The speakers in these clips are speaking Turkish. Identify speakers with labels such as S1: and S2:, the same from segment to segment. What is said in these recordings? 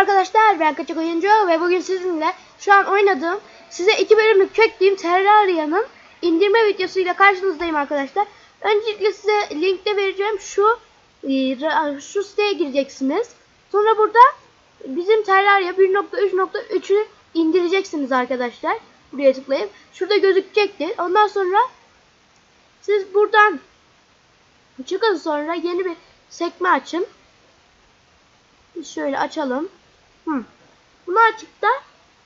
S1: arkadaşlar ben Kaçak Oyuncu ve bugün sizinle şu an oynadığım size iki bölümlük çektiğim Terraria'nın indirme videosuyla karşınızdayım arkadaşlar. Öncelikle size linkte vereceğim şu e, şu siteye gireceksiniz. Sonra burada bizim Terraria 1.3.3'ü indireceksiniz arkadaşlar. Buraya tıklayıp şurada gözükecektir. Ondan sonra siz buradan çıkın sonra yeni bir sekme açın. Şöyle açalım. Hı. Bunu açıp da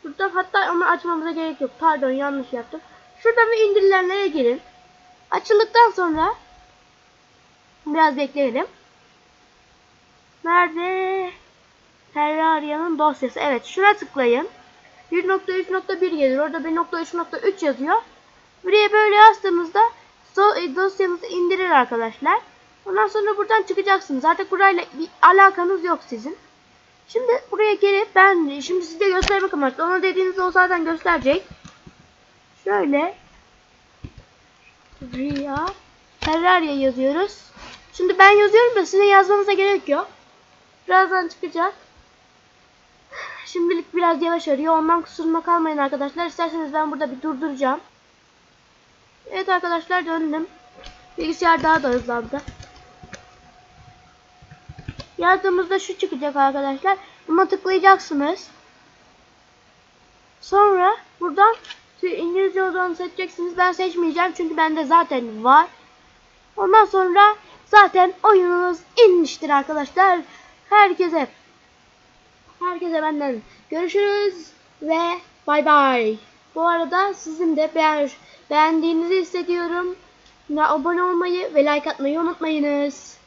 S1: buradan hatta onu açmamıza gerek yok. Pardon yanlış yaptım. Şuradan bir indirilenlere girin. Açıldıktan sonra biraz bekleyelim. Nerede? Terraria'nın dosyası. Evet şuna tıklayın. 1.3.1 gelir. Orada 1.3.3 yazıyor. Buraya böyle yazdığımızda e, dosyamızı indirir arkadaşlar. Ondan sonra buradan çıkacaksınız. Artık burayla bir alakanız yok sizin. Şimdi buraya gelip ben şimdi size göstermek amaçlı. Ona dediğinizde o zaten gösterecek. Şöyle Ria Terraria yazıyoruz. Şimdi ben yazıyorum da size yazmanıza gerek yok. Birazdan çıkacak. Şimdilik biraz yavaş arıyor. Ondan kusuruma kalmayın arkadaşlar. İsterseniz ben burada bir durduracağım. Evet arkadaşlar döndüm. Bilgisayar daha da hızlandı. Yazdığımızda şu çıkacak arkadaşlar. Buna tıklayacaksınız. Sonra buradan İngilizce olanı seçeceksiniz. Ben seçmeyeceğim çünkü bende zaten var. Ondan sonra zaten oyununuz inmiştir arkadaşlar. Herkese herkese benden görüşürüz ve bay bay. Bu arada sizin de beğen, beğendiğinizi hissediyorum. Abone olmayı ve like atmayı unutmayınız.